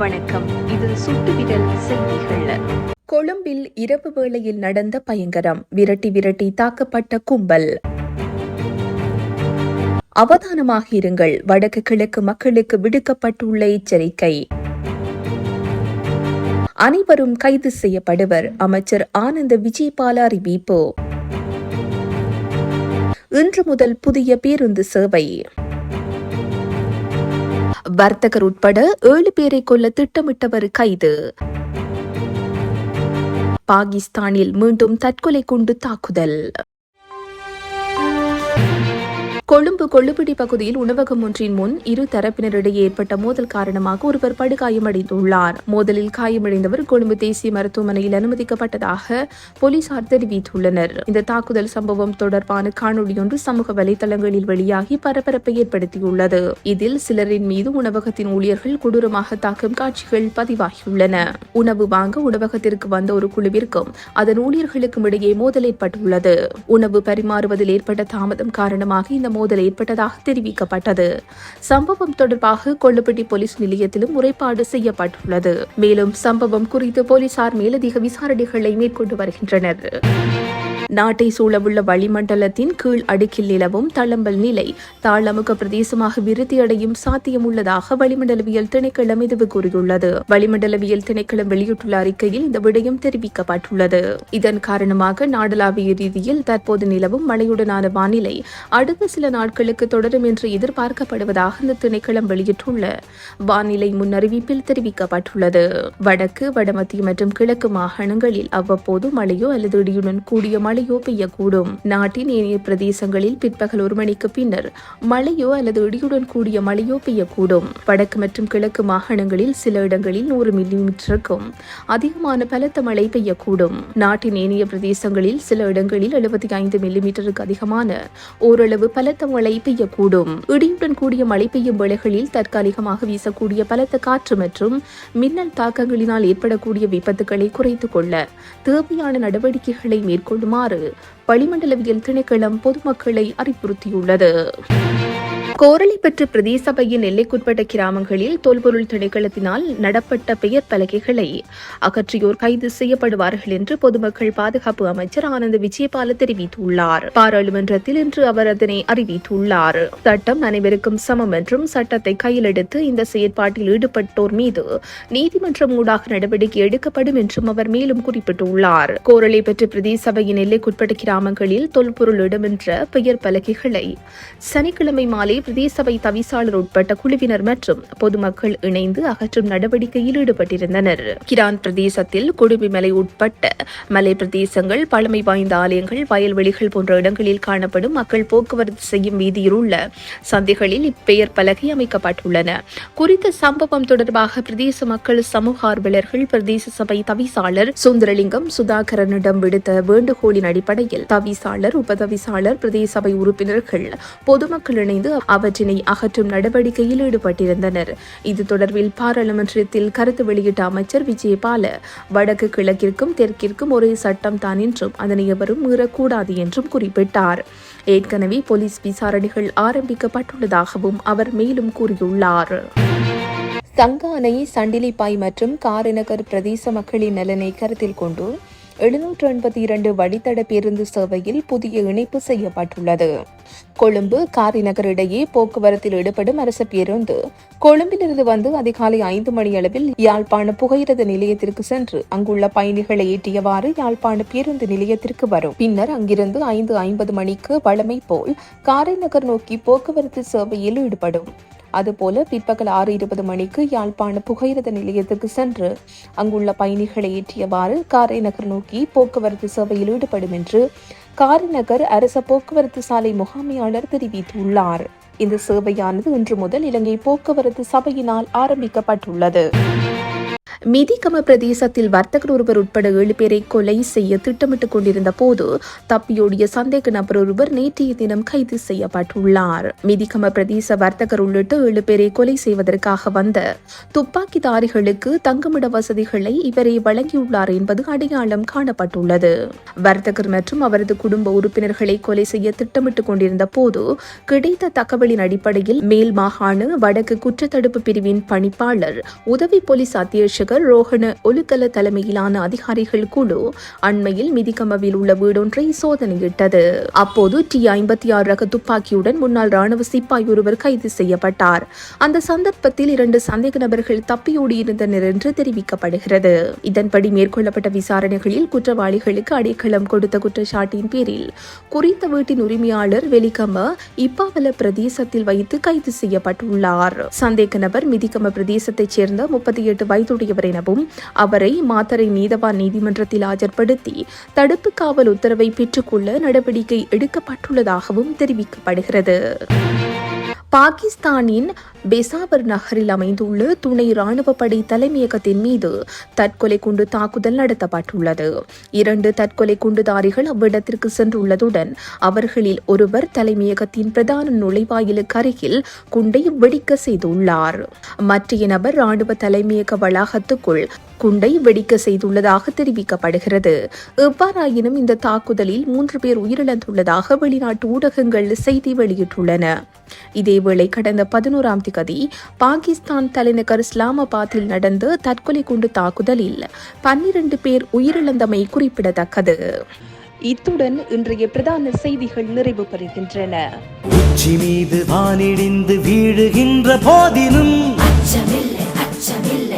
வணக்கம். இது சுட்டுவிரல் செய்திகள். கொழும்பில் இரவு வேளையில் நடந்த பயங்கரம். விரட்டி விரட்டி தாக்கப்பட்ட கும்பல். அவதானமாக இருங்கள். வடக்கு கிழக்கு மக்களுக்கு விடுக்கப்பட்டுள்ள எச்சரிக்கை. அனைவரும் கைது செய்யப்படுவர். அமைச்சர் ஆனந்த விஜயபால அறிவிப்பு. இன்று முதல் புதிய பேருந்து சேவை. வர்த்தகர் உட்பட ஏழு பேரை கொல்ல திட்டமிட்டவர் கைது. பாகிஸ்தானில் மீண்டும் தற்கொலை குண்டு தாக்குதல். கொழும்பு கொள்ளுப்பிடி பகுதியில் உணவகம் ஒன்றின் முன் இரு தரப்பினரிடையே ஏற்பட்ட மோதல் காரணமாக ஒருவர் படுகாயமடைந்துள்ளார் மோதலில் காயமடைந்தவர் கொழும்பு தேசிய மருத்துவமனையில் அனுமதிக்கப்பட்டதாக போலீசார் தெரிவித்துள்ளனர். இந்த தாக்குதல் சம்பவம் தொடர்பான காணொலியொன்று சமூக வலைதளங்களில் வெளியாகி பரபரப்பை ஏற்படுத்தியுள்ளது. இதில் சிலரின் மீது உணவகத்தின் ஊழியர்கள் கொடூரமாக தாக்கும் காட்சிகள் பதிவாகியுள்ளன. உணவு வாங்க உணவகத்திற்கு வந்த ஒரு குழுவிற்கும் அதன் ஊழியர்களுக்கும் இடையே மோதல் ஏற்பட்டுள்ளது. உணவு பரிமாறுவதில் ஏற்பட்ட தாமதம் காரணமாக இந்த மோதல் ஏற்பட்டதாக தெரிவிக்கப்பட்டது. சம்பவம் தொடர்பாக கொள்ளுப்பட்டி போலீஸ் நிலையத்திலும் முறைப்பாடு செய்யப்பட்டுள்ளது. மேலும் சம்பவம் குறித்து போலீசார் மேலதிக விசாரணைகளை மேற்கொண்டு வருகின்றனர். நாட்டை சூழவுள்ள வளிமண்டலத்தின் கீழ் அடுக்கில் நிலவும் தளம்பல் நிலை தாளமுக பிரதேசமாக விருத்தியடையும் சாத்தியம் உள்ளதாக வளிமண்டலவியல் திணைக்களம் இதுவு கூறியுள்ளது. வளிமண்டலவியல் திணைக்களம் வெளியிட்டுள்ள அறிக்கையில் இந்த விடயம் தெரிவிக்கப்பட்டுள்ளது. இதன் காரணமாக நாடளாவிய ரீதியில் தற்போது நிலவும் மழையுடனான வானிலை அடுத்த சில நாட்களுக்கு தொடரும் என்று எதிர்பார்க்கப்படுவதாக இந்த திணைக்களம் வெளியிட்டுள்ள வானிலை முன்னறிவிப்பில் தெரிவிக்கப்பட்டுள்ளது. வடக்கு வடமத்திய மற்றும் கிழக்கு மாகாணங்களில் அவ்வப்போது மழையோ அல்லது இடியுடன் கூடிய மழை மழையோ பெய்யக்கூடும். நாட்டின் ஏனைய பிரதேசங்களில் பிற்பகல் ஒரு மணிக்கு பின்னர் மழையோ அல்லது இடியுடன் கூடிய மழையோ பெய்யக்கூடும். வடக்கு மற்றும் கிழக்கு மாகாணங்களில் சில இடங்களில் நூறு மில்லிமீட்டருக்கும் அதிகமான பலத்த மழை பெய்யக்கூடும். நாட்டின் ஏனைய பிரதேசங்களில் சில இடங்களில் எழுபத்தி ஐந்து மில்லிமீட்டருக்கு அதிகமான ஓரளவு பலத்த மழை பெய்யக்கூடும். இடியுடன் கூடிய மழை பெய்யும் வேளைகளில் தற்காலிகமாக வீசக்கூடிய பலத்த காற்று மற்றும் மின்னல் தாக்கங்களினால் ஏற்படக்கூடிய விபத்துக்களை குறைத்துக் கொள்ள தேவையான நடவடிக்கைகளை மேற்கொள்ளுமாறு வழங்குமாறு வளிமண்டலவியல் திணைக்களம் பொதுமக்களை அறிவுறுத்தியுள்ளது. கோரளைப்பற்று பிரதேசபையின் எல்லைக்குட்பட்ட கிராமங்களில் தொல்பொருள் திணைக்களத்தினால் நடப்பட்ட பெயர் பலகைகளை அகற்றியோர் கைது செய்யப்படுவார்கள் என்று பொதுமக்கள் பாதுகாப்பு அமைச்சர் ஆனந்த் விஜயபால தெரிவித்துள்ளார். பாராளுமன்றத்தில் இன்று அவர் அதனை அறிவித்துள்ளார். சட்டம் அனைவருக்கும் சமம் என்றும் சட்டத்தை கையிலெடுத்து இந்த செயற்பாட்டில் ஈடுபட்டோர் மீது நீதிமன்றம் ஊடாக நடவடிக்கை எடுக்கப்படும் என்றும் அவர் மேலும் குறிப்பிட்டுள்ளார். கோரளைப்பற்று பிரதேசபையின் எல்லைக்குட்பட்ட கிராமங்களில் தொல்பொருள் இடமென்ற பெயர் பலகைகளை சனிக்கிழமை மாலை பிரதேச சபை தவிசாளர் உட்பட்ட குழுவினர் மற்றும் பொதுமக்கள் இணைந்து அகற்றும் நடவடிக்கையில் ஈடுபட்டிருந்தனர். கிரான் பிரதேசத்தில் குடுமிமலை உட்பட்ட மலை பிரதேசங்கள் பழமை வாய்ந்த ஆலயங்கள் வயல்வெளிகள் போன்ற இடங்களில் காணப்படும் மக்கள் போக்குவரத்து செய்யும் வீதியில் உள்ள சந்தைகளில் இப்பெயர் பலகை அமைக்கப்பட்டுள்ளன. குறித்த சம்பவம் தொடர்பாக பிரதேச மக்கள் சமூக ஆர்வலர்கள் பிரதேச சபை தவிசாளர் சுந்தரலிங்கம் சுதாகரனிடம் விடுத்த வேண்டுகோளின் அடிப்படையில் தவிசாளர் உபதவிசாளர் பிரதேச சபை உறுப்பினர்கள் பொதுமக்கள் இணைந்து அவற்றினை அகற்றும் நடவடிக்கையில் ஈடுபட்டிருந்தனர். இது தொடர்பில் பாராளுமன்றத்தில் கருத்து வெளியிட்ட அமைச்சர் விஜயபால வடக்கு கிழக்கிற்கும் தெற்கிற்கும் ஒரே சட்டம் தான் என்றும் அதனை எவரும் மீறக்கூடாது என்றும் குறிப்பிட்டார். ஏற்கனவே போலீஸ் விசாரணைகள் ஆரம்பிக்கப்பட்டுள்ளதாகவும் அவர் மேலும் கூறியுள்ளார். சங்கானை சண்டிலிப்பாய் மற்றும் காரிநகர் பிரதேச மக்களின் நலனை கருத்தில் கொண்டு எழுநூற்று எண்பத்தி இரண்டு வழித்தட பேருந்து சேவையில் புதிய இணைப்பு செய்யப்பட்டுள்ளது. கொழும்பு காரிநகர் இடையே போக்குவரத்தில் ஈடுபடும் அரசு பேருந்து கொழும்பிலிருந்து வந்து அதிகாலை ஐந்து மணி அளவில் யாழ்ப்பாண புகையிரத நிலையத்திற்கு சென்று அங்குள்ள பயணிகளை ஏற்றியவாறு யாழ்ப்பாண பேருந்து நிலையத்திற்கு வரும். பின்னர் அங்கிருந்து ஐந்து ஐம்பது மணிக்கு வழமை போல் காரைநகர் நோக்கி போக்குவரத்து சேவையில் ஈடுபடும். அதுபோல பிற்பகல் ஆறு இருபது மணிக்கு யாழ்ப்பாண புகையிரத நிலையத்துக்கு சென்று அங்குள்ள பயணிகளை ஏற்றியவாறு காரை நகர் நோக்கி போக்குவரத்து சேவையில் ஈடுபடும் என்று காரைநகர் அரச போக்குவரத்து சாலை முகாமையாளர் தெரிவித்துள்ளார். இந்த சேவையானது இன்று முதல் இலங்கை போக்குவரத்து சபையினால் ஆரம்பிக்கப்பட்டுள்ளது. மிதிகம பிரதேசத்தில் வர்த்தகர் ஒருவர் உட்பட ஏழு பேரை கொலை செய்ய திட்டமிட்டுக் கொண்டிருந்த போது தப்பியோடிய சந்தேக நபர் ஒருவர் நேற்றைய தினம் கைது செய்யப்பட்டுள்ளார். மிதிகம பிரதேச வர்த்தகர் உள்ளிட்ட ஏழு பேரை கொலை செய்வதற்காக வந்த துப்பாக்கிதாரிகளுக்கு தங்குமிட வசதிகளை இவரை வழங்கியுள்ளார் என்பது அடையாளம் காணப்பட்டுள்ளது. வர்த்தகர் மற்றும் அவரது குடும்ப உறுப்பினர்களை கொலை செய்ய திட்டமிட்டுக் கொண்டிருந்த போது கிடைத்த தகவலின் அடிப்படையில் மேல் மாகாண வடக்கு குற்றத்தடுப்பு பிரிவின் பணிப்பாளர் உதவி போலீஸ் அத்தியட்சகர் ஆலோசகர் ரோஹண ஒலுக்கல தலைமையிலான அதிகாரிகள் குழு அண்மையில் மிதிகமவில் உள்ள வீடொன்றை சோதனையிட்டது. அப்போது டி ஐம்பத்தி ஆறு ரக துப்பாக்கியுடன் முன்னாள் ராணுவ சிப்பாய் ஒருவர் கைது செய்யப்பட்டார். அந்த சந்தர்ப்பத்தில் இரண்டு சந்தேக நபர்கள் தப்பியோடியிருந்தனர் என்று தெரிவிக்கப்படுகிறது. இதன்படி மேற்கொள்ளப்பட்ட விசாரணைகளில் குற்றவாளிகளுக்கு அடைக்கலம் கொடுத்த குற்றச்சாட்டின் பேரில் குறித்த வீட்டின் உரிமையாளர் வெலிகம இப்பாவல பிரதேசத்தில் வைத்து கைது செய்யப்பட்டுள்ளார். சந்தேக நபர் மிதிகம பிரதேசத்தைச் சேர்ந்த முப்பத்தி எட்டு வயதுடையவர் எனவும் அவரை மாத்தரை நீதவான் நீதிமன்றத்தில் ஆஜர்படுத்தி தடுப்பு காவல் உத்தரவை பெற்றுக்கொள்ள நடவடிக்கை எடுக்கப்பட்டுள்ளதாகவும் தெரிவிக்கப்படுகிறது. பாகிஸ்தானின் பெசாவர் நகரில் அமைந்துள்ள துணை ராணுவ படை தலைமையகத்தின் மீது தற்கொலை குண்டு தாக்குதல் நடத்தப்பட்டுள்ளது. இரண்டு தற்கொலை குண்டுதாரிகள் அவ்விடத்திற்கு சென்றுள்ளதுடன் அவர்களில் ஒருவர் தலைமையகத்தின் பிரதான நுழைவாயிலுக்கு அருகில் குண்டை வெடிக்க செய்துள்ளார். மற்றைய நபர் ராணுவ தலைமையக வளாகத்துக்குள் குண்டை வெடிக்க செய்துள்ளதாக தெரிவிக்கப்படுகிறது. எவ்வாறாயினும் இந்த தாக்குதலில் மூன்று பேர் உயிரிழந்துள்ளதாக வெளிநாட்டு ஊடகங்கள் செய்தி வெளியிட்டுள்ளன. இதேவேளை கடந்த பதினோராம் திகதி பாகிஸ்தான் தலைநகர் இஸ்லாமாபாத்தில் நடந்த தற்கொலை குண்டு தாக்குதலில் பன்னிரண்டு பேர் உயிரிழந்தமை குறிப்பிடத்தக்கது. இத்துடன் இன்றைய பிரதான செய்திகள் நிறைவு பெறுகின்றன. உச்சி மீது வானிடிந்து வீழுகின்ற போதிலும் அச்சமில்லை அச்சமில்லை.